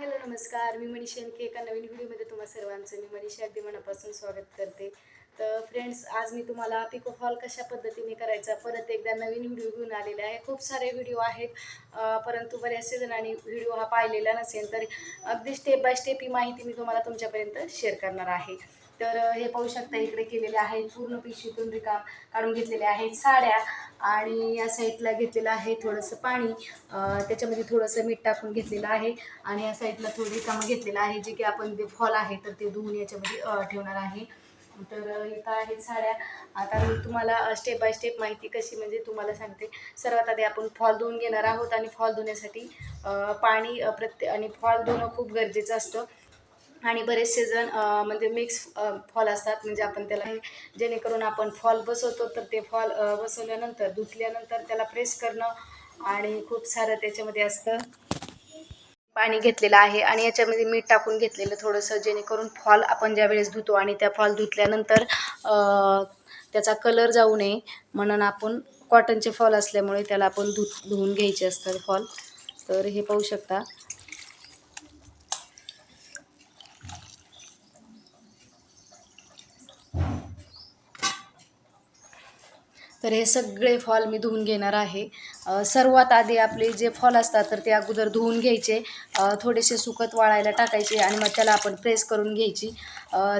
Hello नमस्कार. मी मनीषा के एका नवीन व्हिडिओमध्ये तुम्हा सर्वांचं मी मनीषा. अगदी मनापासून स्वागत करते. तर फ्रेंड्स आज मी तुम्हाला पिको फॉल कशा पद्धतीने करायचा परत एकदा नवीन व्हिडिओ घेऊन आलेला आहे. खूप सारे व्हिडिओ आहेत परंतु बऱ्याचशा जणांनी व्हिडिओ हा पाहिलेला नसेल तर अगदी स्टेप बाय स्टेप ही माहिती मी तुम्हाला तुमच्यापर्यंत शेअर करणार आहे. तर हे पाहू शकता इकडे केलेले आहेत पूर्ण पिशवीतून रिकाम काढून घेतलेले आहेत साड्या आणि या साईडला घेतलेलं आहे थोडंसं पाणी. त्याच्यामध्ये थोडंसं मीठ टाकून घेतलेलं आहे आणि या साईडला थोडी रिकामं घेतलेलं आहे जे की आपण जे फॉल आहे तर ते धुवून याच्यामध्ये ठेवणार आहे. तर इथं आहेत साड्या. आता मी तुम्हाला स्टेप बाय स्टेप माहिती कशी म्हणजे तुम्हाला सांगते. सर्वात आधी आपण फॉल धुवून घेणार आहोत आणि फॉल धुण्यासाठी पाणी प्रत्ये आणि फॉल धुणं खूप गरजेचं असतं. आणि बरेचसे जण म्हणजे मिक्स फॉल असतात. म्हणजे आपण त्याला जेणेकरून आपण फॉल बसवतो तर ते फॉल बसवल्यानंतर धुतल्यानंतर त्याला प्रेस करणं आणि खूप सारं त्याच्यामध्ये असतं. पाणी घेतलेलं आहे आणि याच्यामध्ये मीठ टाकून घेतलेलं थोडंसं जेणेकरून फॉल आपण ज्या वेळेस धुतो आणि त्या फॉल धुतल्यानंतर त्याचा कलर जाऊ नये. म्हणून आपण कॉटनचे फॉल असल्यामुळे त्याला आपण धु धुवून घ्यायचे असतात फॉल तर हे पाहू शकता. तर हे सगळे फॉल मी धुवून घेणार आहे. सर्वात आधी आपले जे फॉल असतात तर ते अगोदर धुवून घ्यायचे. थोडेसे सुकत वाळायला टाकायचे आणि मग त्याला आपण प्रेस करून घ्यायची.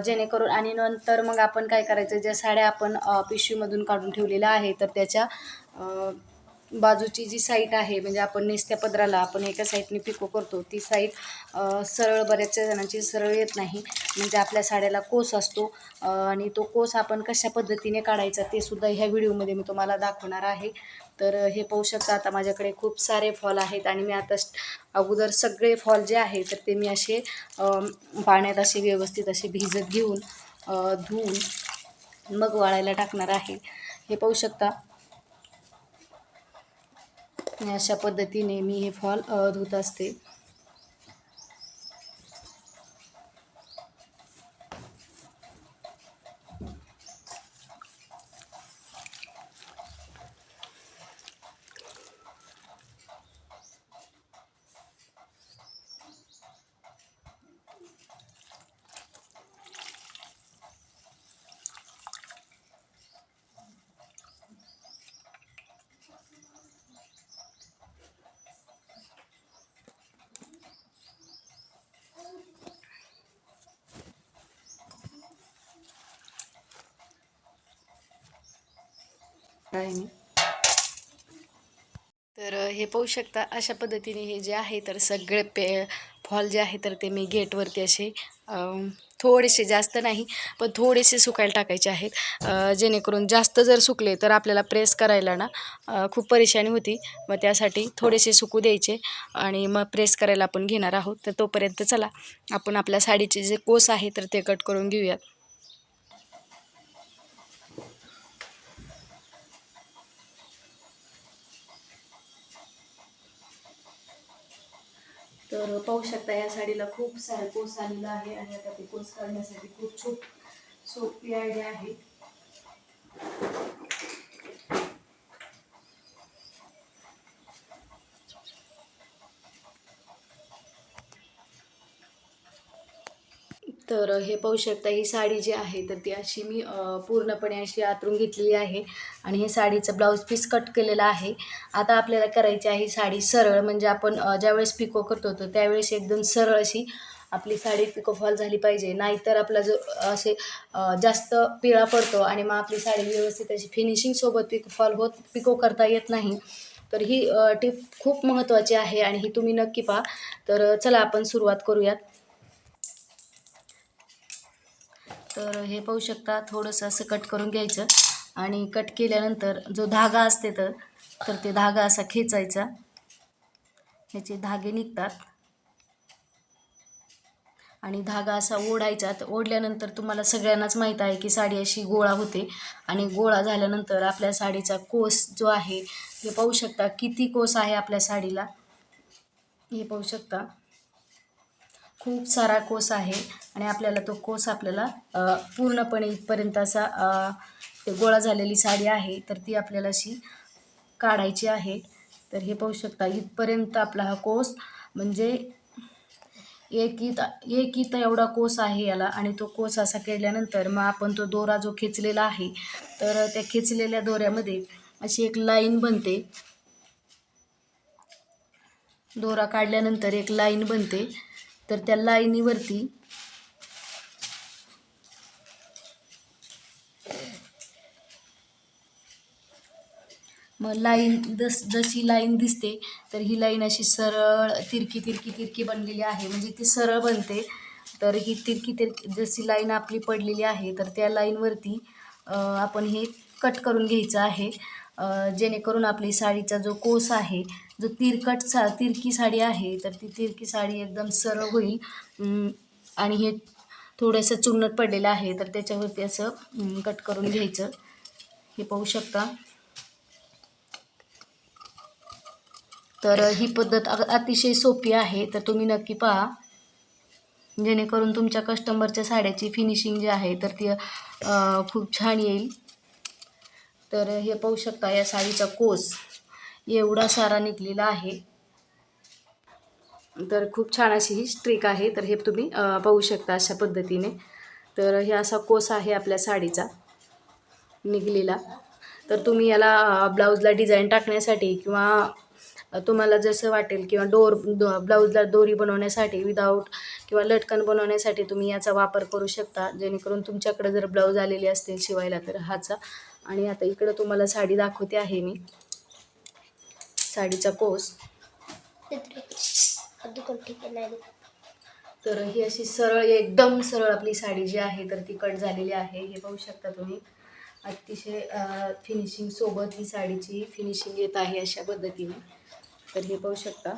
जेणेकरून आणि नंतर मग आपण काय करायचं ज्या साड्या आपण पिशवीमधून काढून ठेवलेल्या आहे तर त्याच्या बाजूची जी साईट आहे म्हणजे आपण नेसत्या पदराला आपण एका साईडने पिको करतो ती साईट सरळ बऱ्याचशा जणांची सरळ येत नाही. म्हणजे आपल्या साड्याला कोस असतो आणि तो कोस आपण कशा पद्धतीने काढायचा ते सुद्धा ह्या व्हिडिओमध्ये मी तुम्हाला दाखवणार आहे. तर हे पाहू शकता आता माझ्याकडे खूप सारे फॉल आहेत आणि मी आता अगोदर सगळे फॉल जे आहे तर ते मी असे पाण्यात असे व्यवस्थित असे भिजत घेऊन धुवून मग वाळायला टाकणार आहे. हे पाहू शकता. अशा पद्धतीने मी हे फॉल धुत असते. आहे मी? तर हे पाहू शकता अशा पद्धतीने हे जे आहे तर सगळे पे फॉल जे आहे तर ते मी गेटवरती असे थोडेसे जास्त नाही पण थोडेसे सुकायला टाकायचे आहेत. जेणेकरून जास्त जर सुकले तर आपल्याला प्रेस करायला ना खूप परेशानी होती. मग त्यासाठी थोडेसे सुकू द्यायचे आणि मग प्रेस करायला आपण घेणार आहोत. तर तोपर्यंत चला आपण आपल्या साडीचे जे कोस आहे तर ते कट करून घेऊयात. तर पाहू शकता या साडीला खूप सारा कोस आलेला आहे आणि आता ते कोस काढण्यासाठी खूप छोप सोपी आयडिया आहे. तर हे पाहू शकता ही साडी जी आहे तर ती अशी मी पूर्णपणे अशी आतरून घेतलेली आहे आणि हे साडीचं ब्लाऊज पीस कट केलेलं आहे. आता आपल्याला करायची आहे साडी सरळ म्हणजे आपण ज्यावेळेस पिको करतो तर त्यावेळेस एकदम सरळ अशी आपली साडी पिको फॉल झाली पाहिजे. नाहीतर आपला जो असे जास्त पिळा पडतो आणि मग आपली साडी व्यवस्थित अशी फिनिशिंगसोबत पिको फॉल होत पिको करता येत नाही. तर ही टिप खूप महत्त्वाची आहे आणि ही तुम्ही नक्की पहा. तर चला आपण सुरुवात करूयात. तर हे पाहू शकता थोडंसं असं कट करून घ्यायचं. आणि कट केल्यानंतर जो धागा असते तर तर ते धागा असा खेचायचा. ह्याचे धागे निघतात. आणि धागा असा ओढायचा. तर ओढल्यानंतर तुम्हाला सगळ्यांनाच माहीत आहे की साडी अशी गोळा होते. आणि गोळा झाल्यानंतर आपल्या साडीचा कोस जो आहे हे पाहू शकता किती कोस आहे आपल्या साडीला. हे पाहू शकता. खूप सारा कोस आहे आणि आपल्याला तो कोस आपल्याला पूर्णपणे इथपर्यंत असा गोळा झालेली साडी आहे तर ती आपल्याला अशी काढायची आहे. तर हे पाहू शकता इथपर्यंत आपला हा कोस म्हणजे एक इत एक इत एवढा कोस आहे याला आणि तो कोस असा केल्यानंतर मग आपण तो दोरा जो खेचलेला आहे तर त्या खेचलेल्या दोऱ्यामध्ये अशी एक लाईन बनते. दोरा काढल्यानंतर एक लाईन बनते. तर त्या लाईनीवरती मग लाईन जस जशी लाईन दिसते तर ही लाईन अशी सरळ तिरकी तिरकी तिरकी बनलेली आहे. म्हणजे ती सरळ बनते. तर ही तिरकी तिरकी जशी लाईन आपली पडलेली आहे तर त्या लाईनवरती आपण हे कट करून घ्यायचं आहे. जेणेकरून आपली साडीचा जो कोस आहे जो तिरकट सा तिरकी साडी आहे तर ती तिरकी साडी एकदम सरळ होईल. आणि हे थोडंसं चुन्नत पडलेलं आहे तर त्याच्यावरती असं कट करून घ्यायचं. हे पाहू शकता. तर ही पद्धत अग- अतिशय सोपी आहे तर तुम्ही नक्की पहा. जेणेकरून तुमच्या कस्टमरच्या साड्याची फिनिशिंग जी आहे तर ती खूप छान येईल. तर हे पाहू शकता या साडीचा कोस. एवढा सारा निघलेला आहे. तर खूप छान अशी ही स्ट्रिक आहे. तर हे तुम्ही पाहू शकता अशा पद्धतीने. तर हे असा कोस आहे आपल्या साडीचा निघलेला. तर तुम्ही याला ब्लाऊजला डिझाईन टाकण्यासाठी किंवा तुम्हाला जसं वाटेल किंवा डोर दो ब्लाऊजला दोरी बनवण्यासाठी विदाऊट किंवा लटकन बनवण्यासाठी तुम्ही याचा वापर करू शकता. जेणेकरून तुमच्याकडे जर ब्लाऊज आलेले असतील शिवायला तर हाचा. आणि आता इकडं तुम्हाला साडी दाखवते आहे मी. साडीचा कोस तर ही अशी सरळ एकदम सरळ आपली साडी जी आहे तर ती कट झालेली आहे. हे पाहू शकता तुम्ही. अतिशय फिनिशिंग सोबत ही साडीची फिनिशिंग येत आहे अशा पद्धतीने. तर हे पाहू शकता.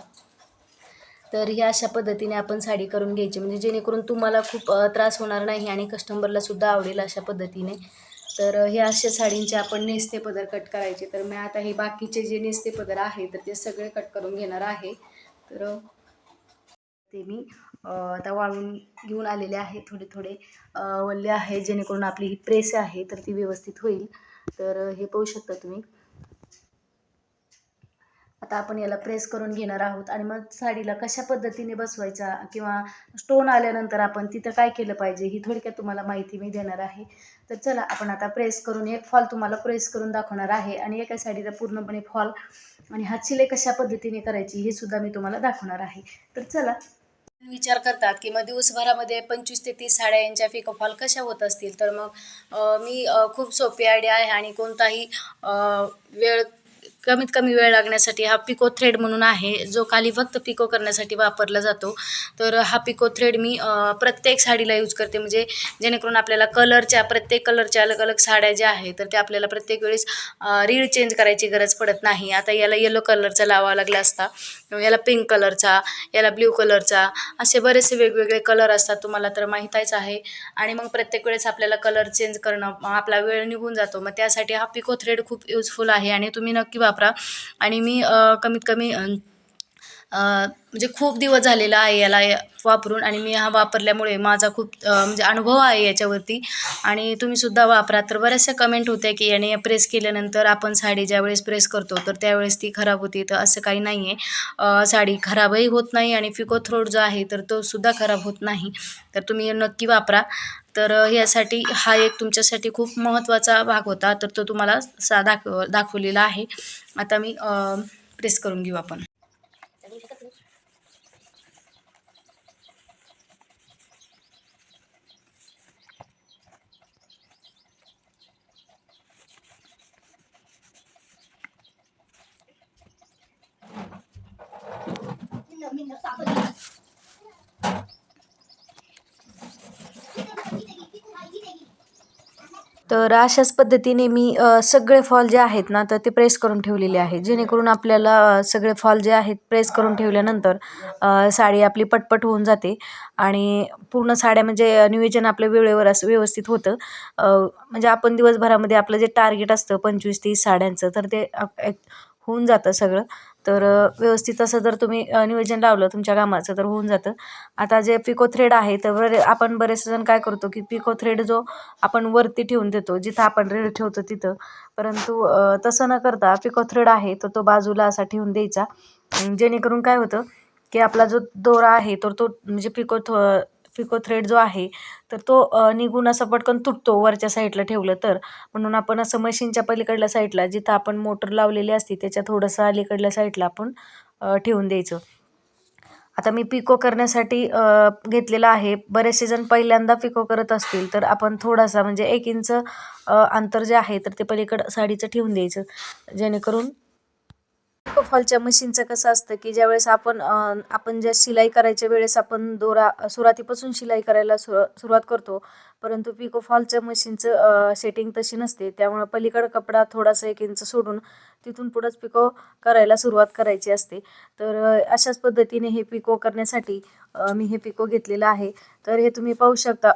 तर ही अशा पद्धतीने आपण साडी करून घ्यायची. म्हणजे जेणेकरून तुम्हाला खूप त्रास होणार नाही आणि कस्टमरला सुद्धा आवडेल अशा पद्धतीने. तर हे अशा साडींचे आपण नेसते पदर कट करायचे. तर मी आता हे बाकीचे जे नेसते पदर आहे तर ते सगळे कट करून घेणार आहे. तर ते मी आता वाळून घेऊन आलेले आहे थोडे थोडे. वल्ले आहे जेणेकरून आपली ही प्रेस आहे तर ती व्यवस्थित होईल. तर हे पाहू शकता तुम्ही. आता आपण याला प्रेस करून घेणार आहोत. आणि मग साडीला कशा पद्धतीने बसवायचा किंवा स्टोन आल्यानंतर आपण तिथं काय केलं पाहिजे ही थोडक्यात तुम्हाला माहिती मी देणार आहे. तर चला आपण आता प्रेस करून एक फॉल तुम्हाला प्रेस करून दाखवणार आहे. आणि एका साडीला पूर्णपणे फॉल आणि हात शिलाई कशा पद्धतीने करायची हे सुद्धा मी तुम्हाला दाखवणार आहे. तर चला. विचार करतात की मग दिवसभरामध्ये पंचवीस ते तीस साड्या यांच्या पिकोफॉल कशा होत असतील? तर मग मी खूप सोपी आयडिया आहे आणि कोणताही वेळ कमीत कमी वेळ लागण्यासाठी हा पिको थ्रेड म्हणून आहे जो खाली फक्त पिको करण्यासाठी वापरला जातो. तर हा पिको थ्रेड मी प्रत्येक साडीला यूज करते. म्हणजे जेणेकरून आपल्याला कलरच्या प्रत्येक कलरच्या अलग अलग साड्या ज्या आहेत तर त्या आपल्याला प्रत्येक वेळेस रीळ चेंज करायची गरज पडत नाही. आता याला येलो कलरचा लावावा लागला असता याला पिंक कलरचा याला ब्ल्यू कलरचा असे बरेचसे वेगवेगळे कलर असतात तुम्हाला तर माहीतच आहे. आणि मग प्रत्येक वेळेस आपल्याला कलर चेंज करणं मग आपला वेळ निघून जातो. मग त्यासाठी हा पिको थ्रेड खूप युजफुल आहे आणि तुम्ही नक्की वापरा. वापरा. आणि मी कमीत कमी म्हणजे खूप दिवस झालेला आहे याला वापरून आणि मी हा वापरल्यामुळे माझा खूप म्हणजे अनुभव आहे याच्यावरती. आणि तुम्ही सुद्धा वापरा. तर बऱ्याचशा कमेंट होत्या की याने प्रेस केल्यानंतर आपण साडी ज्यावेळेस प्रेस करतो तर त्यावेळेस ती खराब होती. तर असं काही नाही आहे साडी खराबही होत नाही आणि फिको थ्रोट जो आहे तर तो सुद्धा खराब होत नाही. तर तुम्ही नक्की वापरा. तर यासाठी हा एक तुमच्यासाठी खूप महत्त्वाचा भाग होता. तर तो तुम्हाला सा दाखव दाखवलेला आहे. आता मी प्रेस करून घेऊ आपण. तर अशाच पद्धतीने मी सगळे फॉल जे आहेत ना तर ते प्रेस करून ठेवलेले आहेत. जेणेकरून आपल्याला सगळे फॉल जे आहेत प्रेस करून ठेवल्यानंतर साडी आपली पटपट होऊन जाते आणि पूर्ण साड्या म्हणजे नियोजन आपलं वेळेवर असं व्यवस्थित होतं. म्हणजे आपण दिवसभरामध्ये आपलं जे टार्गेट असतं पंचवीस तीस साड्यांचं तर ते होऊन जातं सगळं. तर व्यवस्थित असं जर तुम्ही नियोजन लावलं तुमच्या कामाचं तर होऊन जातं. आता जे पिको थ्रेड आहे तर बरे आपण बरेच जण काय करतो की पिको थ्रेड जो आपण वरती ठेवून देतो जिथं आपण रेड ठेवतो तिथं. परंतु तसं न करता पिको थ्रेड आहे तर तो बाजूला असा ठेवून द्यायचा. जेणेकरून काय होतं की आपला जो दोरा आहे तर तो म्हणजे पिको थो पिको थ्रेड जो आहे तर तो निघून असा पटकन तुटतो वरच्या साईडला ठेवलं तर. म्हणून आपण असं मशीनच्या पलीकडल्या साईडला जिथं आपण मोटर लावलेली असते त्याच्या थोडंसं अलीकडल्या साईडला आपण ठेवून द्यायचं. आता मी पिको करण्यासाठी घेतलेला आहे. बरेचसे जण पहिल्यांदा पिको करत असतील तर आपण थोडासा म्हणजे एक इंच अंतर जे आहे तर ते पलीकडं साडीचं ठेवून द्यायचं. जेणेकरून फॉलच्या मशीनचं कसं असतं की ज्यावेळेस आपण आपण ज्या शिलाई करायच्या वेळेस आपण दोरा सुरुवातीपासून शिलाई करायला सुर सुरुवात करतो परंतु पिको फॉलच्या मशीनचं सेटिंग तशी नसते. त्यामुळं पलीकडं कपडा थोडासा एक इंच सोडून तिथून पुढंच पिको करायला सुरुवात करायची असते. तर अशाच पद्धतीने हे पिको करण्यासाठी मी हे पिको घेतलेलं आहे. तर हे तुम्ही पाहू शकता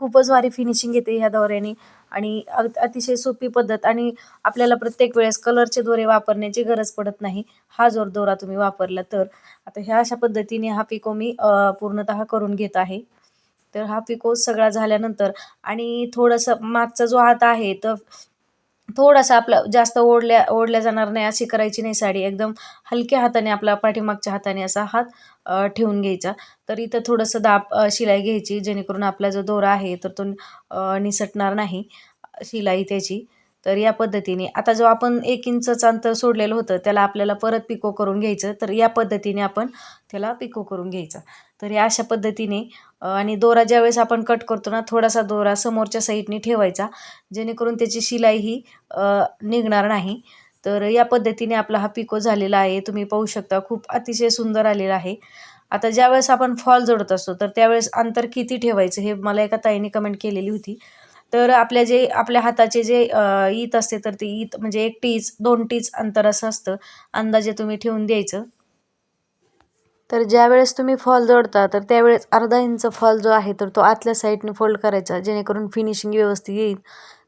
खूपच भारी फिनिशिंग येते ह्या दोऱ्याने. आणि अतिशय सोपी पद्धत आणि आपल्याला प्रत्येक वेळेस कलरचे दोरे वापरण्याची गरज पडत नाही. हा जोर दोरा तुम्ही वापरला तर. आता ह्या अशा पद्धतीने हा पिको मी पूर्णतः करून घेत आहे. तर हा पिको सगळा झाल्यानंतर आणि थोडंसं मागचा जो हात आहे तर थोडासा आपला जास्त ओढल्या ओढल्या जाणार नाही अशी करायची नाही साडी. एकदम हलक्या हाताने आपला पाठीमागच्या हाताने असा हात ठेवून घ्यायचा. तर इथं थोडंसं दाब शिलाई घ्यायची जेणेकरून आपला जो दोरा आहे तर तो निसटणार नाही शिलाई त्याची. तर या पद्धतीने आता जो आपण एक इंचचं अंतर सोडलेलं होतं त्याला आपल्याला परत पिको करून घ्यायचं तर या पद्धतीने आपण त्याला पिको करून घ्यायचं. तर या अशा पद्धतीने आणि दोरा ज्यावेळेस आपण कट करतो ना थोडासा दोरा समोरच्या साईडने ठेवायचा जेणेकरून त्याची शिलाई ही निघणार नाही. तर या पद्धतीने आपला हा पिको झालेला आहे. तुम्ही पाहू शकता खूप अतिशय सुंदर आलेला आहे. आता ज्यावेळेस आपण फॉल जोडत असतो तर त्यावेळेस अंतर किती ठेवायचं हे मला एका ताईने कमेंट केलेली होती. तर आपल्या जे आपल्या हाताचे जे ईत असते तर ती ईत म्हणजे एक टीच दोन टीच अंतर असं असतं. अंदाजे तुम्ही ठेवून द्यायचं. तर ज्यावेळेस तुम्ही फॉल जोडता तर त्यावेळेस अर्धा इंच फॉल जो आहे तर तो आतल्या साईडने फोल्ड करायचा जेणेकरून फिनिशिंग व्यवस्थित येईल.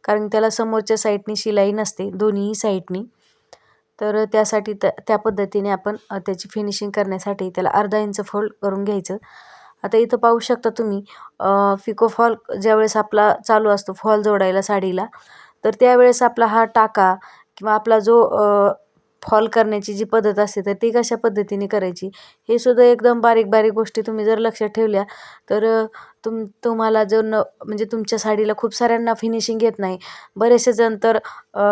कारण त्याला समोरच्या साईडनी शिलाई नसते दोन्हीही साईडनी. तर त्यासाठी त त्या पद्धतीने आपण त्याची फिनिशिंग करण्यासाठी त्याला अर्धा इंच फोल्ड करून घ्यायचं. आता इथं पाहू शकता तुम्ही फिको फॉल ज्यावेळेस आपला चालू असतो फॉल जोडायला साडीला तर त्यावेळेस आपला हा टाका किंवा आपला जो फॉल करण्याची जी पद्धत असते तर ती कशा पद्धतीने करायची? हे सुद्धा एकदम बारीक बारीक गोष्टी तुम्ही जर लक्षात ठेवल्या तर तुम तुम्हाला जो न म्हणजे तुमच्या साडीला खूप साऱ्यांना फिनिशिंग येत नाही. बरेचसे जण तर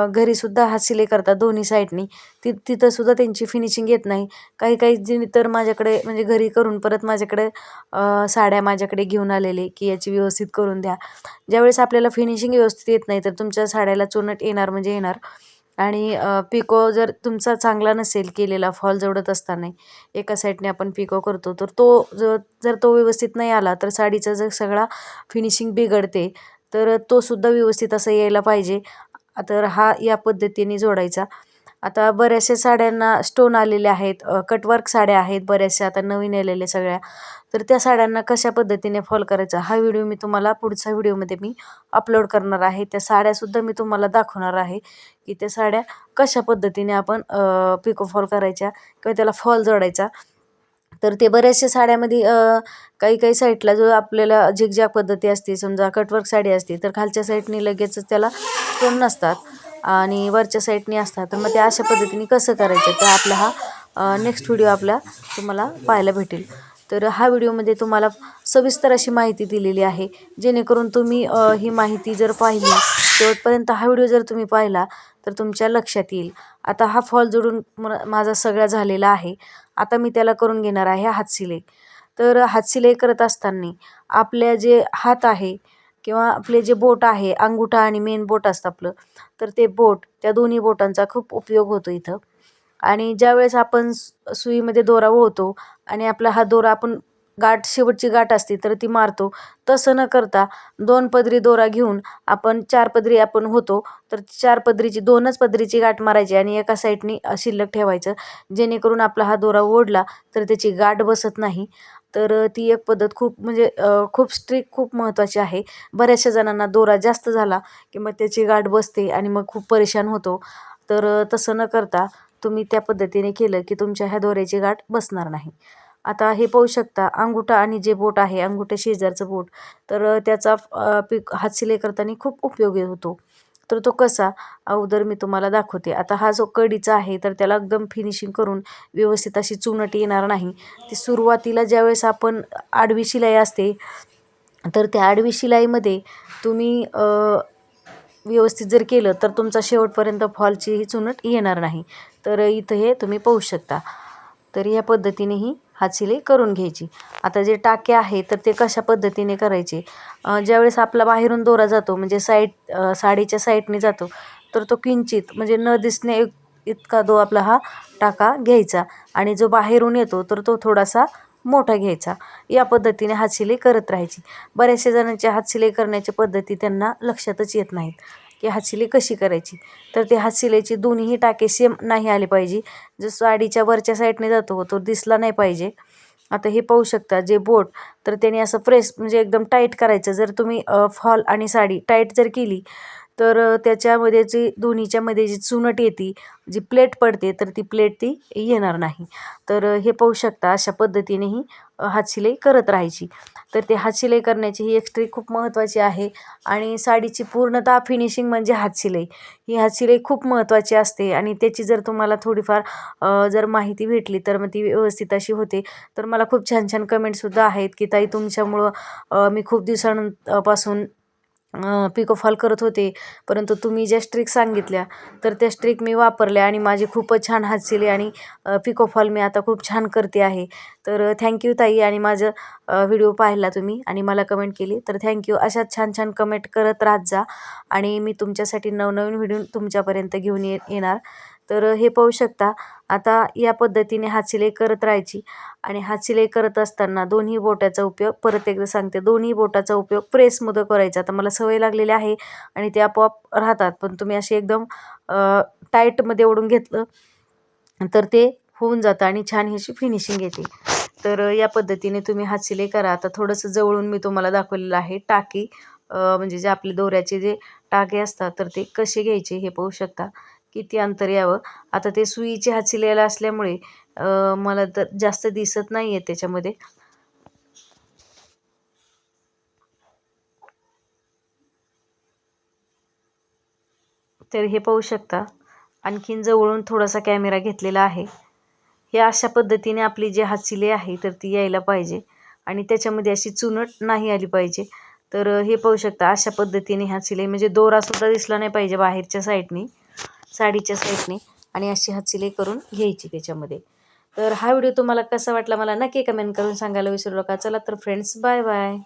घरीसुद्धा हात सिलाई करतात दोन्ही साईडनी ती तिथंसुद्धा त्यांची फिनिशिंग येत नाही. काही काही जणी तर माझ्याकडे म्हणजे घरी करून परत माझ्याकडे साड्या माझ्याकडे घेऊन आलेले की याची व्यवस्थित करून द्या. ज्यावेळेस आपल्याला फिनिशिंग व्यवस्थित येत नाही तर तुमच्या साड्याला चुनट येणार म्हणजे येणार. आणि पिको जर तुमचा चांगला नसेल केलेला फॉल जोडत असताना एका साईडने आपण पिको करतो तर तो जर जर तो व्यवस्थित नाही आला तर साडीचा जर सगळा फिनिशिंग बिघडते तर तो सुद्धा व्यवस्थित असं यायला पाहिजे. तर हा या पद्धतीने जोडायचा. आता बऱ्याचशा साड्यांना स्टोन आलेले आहेत कटवर्क साड्या आहेत बऱ्याचशा आता नवीन आलेल्या सगळ्या. तर त्या साड्यांना कशा पद्धतीने फॉल करायचा? हा व्हिडिओ मी तुम्हाला पुढच्या व्हिडिओमध्ये मी अपलोड करणार आहे. त्या साड्यासुद्धा मी तुम्हाला दाखवणार आहे की त्या साड्या कशा पद्धतीने आपण पिको फॉल करायच्या किंवा त्याला फॉल जोडायचा. तर ते बऱ्याचशा साड्यामध्ये काही काही साईडला जो आपल्याला झिगझॅग पद्धती असते समजा कटवर्क साडी असते तर खालच्या साईडने लगेचच त्याला स्टोन नसतात. आणि वरच्या साईडनी असतात. तर मग ते अशा पद्धतीने कसं करायचं तर आपला हा नेक्स्ट व्हिडिओ आपला तुम्हाला पाहायला भेटेल. तर हा व्हिडिओमध्ये तुम्हाला सविस्तर अशी माहिती दिलेली आहे. जेणेकरून तुम्ही ही माहिती जर पाहिली शेवटपर्यंत हा व्हिडिओ जर तुम्ही पाहिला तर तुमच्या लक्षात येईल. आता हा फॉल जोडून माझा सगळा झालेला आहे. आता मी त्याला करून घेणार आहे हातशिलाई तर हातशिलाई करत असताना आपल्या जे हात आहे किंवा आपले जे बोट आहे अंगुठा आणि मेन बोट असतं आपलं तर ते बोट त्या दोन्ही बोटांचा खूप उपयोग होतो इथं. आणि ज्यावेळेस आपण सुईमध्ये दोरा ओळतो आणि आपला हा दोरा आपण गाठ शेवटची गाठ असते तर ती मारतो. तसं न करता दोन पदरी दोरा घेऊन आपण चार पदरी आपण होतो तर चार पदरीची दोनच पदरीची गाठ मारायची आणि एका साईडनी शिल्लक ठेवायचं. जेणेकरून आपला हा दोरा ओढला तर त्याची गाठ बसत नाही. तर ती एक पद्धत खूप म्हणजे खूप स्ट्रिक खूप महत्त्वाची आहे. बऱ्याचशा जणांना दोरा जास्त झाला की मग त्याची गाठ बसते आणि मग खूप परेशान होतो. तर तसं न करता तुम्ही त्या पद्धतीने केलं की तुमच्या ह्या दोऱ्याची गाठ बसणार नाही. आता हे पाहू शकता अंगुठा आणि जे बोट आहे अंगुठे शेजारचं बोट तर त्याचा पिक हात शिलाई करताना खूप उपयोगी होतो. तर तो कसा? अगोदर मी तुम्हाला दाखवते. आता हा जो कडीचा आहे तर त्याला एकदम फिनिशिंग करून व्यवस्थित अशी चुनट येणार नाही. ती सुरुवातीला ज्यावेळेस आपण आडवी शिलाई असते तर त्या आडवी शिलाईमध्ये तुम्ही व्यवस्थित जर केलं तर तुमचा शेवटपर्यंत फॉलची ही चुनट येणार नाही. तर इथं हे तुम्ही पाहू शकता. तर या पद्धतीने ही हातशिलाई करून घ्यायची. आता जे टाके आहे तर ते कशा पद्धतीने करायचे? ज्यावेळेस आपला बाहेरून दोरा जातो म्हणजे साईड साडीच्या साईडने जातो तर तो किंचित म्हणजे न दिसणे इतका दो आपला हा टाका घ्यायचा. आणि जो बाहेरून येतो तर तो थोडासा मोठा घ्यायचा. या पद्धतीने हातशिलाई करत राहायची. बऱ्याचशा जणांची हातशिलाई करण्याच्या पद्धती त्यांना लक्षातच येत नाहीत. की हातशिलाई कशी करायची? तर ते हातशिलाईचे दोन्हीही टाके सेम नाही आले पाहिजे. जो साडीच्या वरच्या साईडने जातो तो दिसला नाही पाहिजे. आता हे पाहू शकता जे बोट तर त्याने असं प्रेस म्हणजे एकदम टाईट करायचं. जर तुम्ही फॉल आणि साडी टाईट जर केली तर त्याच्यामध्ये जी दोन्हीच्यामध्ये जी चुनट येते जी प्लेट पडते तर ती प्लेट ती येणार नाही. तर हे पाहू शकता अशा पद्धतीनेही हातशिलाई करत राहायची. तर ते हातशिलाई करण्याची ही एक ट्रिक खूप महत्त्वाची आहे. आणि साडीची पूर्णतः फिनिशिंग म्हणजे हातशिलाई ही हातशिलाई खूप महत्त्वाची असते आणि त्याची जर तुम्हाला थोडीफार जर माहिती भेटली तर मग ती व्यवस्थित अशी होते. तर मला खूप छान छान कमेंटसुद्धा आहेत की ताई तुमच्यामुळं मी खूप दिवसांपासून पिको फॉल करत होते. परंतु तुम्ही ज्या स्ट्रिक सांगितल्या तर त्या स्ट्रिक मी वापरल्या आणि माझी खूपच छान हातशिलाई आणि पिको फॉल मी आता खूप छान करते आहे. तर थँक्यू ताई आणि माझं व्हिडिओ पाहिला तुम्ही आणि मला कमेंट केली. तर थँक्यू अशाच छान छान कमेंट करत राहत जा आणि मी तुमच्यासाठी नवनवीन व्हिडिओ तुमच्यापर्यंत घेऊन ये येणार. तर हे पाहू शकता. आता या पद्धतीने हातशिलाई करत राहायची आणि हातशिलाई करत असताना दोन्ही बोटाचा उपयोग परत एकदा सांगते दोन्ही बोटाचा उपयोग प्रेसमध्ये करायचा. आता मला सवय लागलेली आहे आणि ते आपोआप राहतात. पण तुम्ही असे एकदम टाईटमध्ये ओढून घेतलं तर ते होऊन जातं आणि छान ह्याची फिनिशिंग येते. तर या पद्धतीने तुम्ही हातशिलाई करा. आता थोडंसं जवळून मी तुम्हाला दाखवलेलं आहे टाकी म्हणजे जे आपले दोऱ्याचे जे टाके असतात तर ते कसे घ्यायचे हे पाहू शकता. किती अंतर यावं? आता ते सुईचे हातशिलाईला असल्यामुळे मला तर जास्त दिसत नाही आहे त्याच्यामध्ये. तर हे पाहू शकता. आणखीन जवळून थोडासा कॅमेरा घेतलेला आहे. हे अशा पद्धतीने आपली जी हातशिलाई आहे तर ती यायला पाहिजे. आणि त्याच्यामध्ये अशी चुनट नाही आली पाहिजे. तर हे पाहू शकता अशा पद्धतीने हातशिलाई म्हणजे दोरासुद्धा दिसला नाही पाहिजे बाहेरच्या साईडनी साडीच्या साईडने आणि अशी हातशिलाई करून घ्यायची त्याच्यामध्ये. तर हा व्हिडिओ तुम्हाला कसा वाटला मला नक्की कमेंट करून सांगायला विसरू नका. चला तर फ्रेंड्स बाय बाय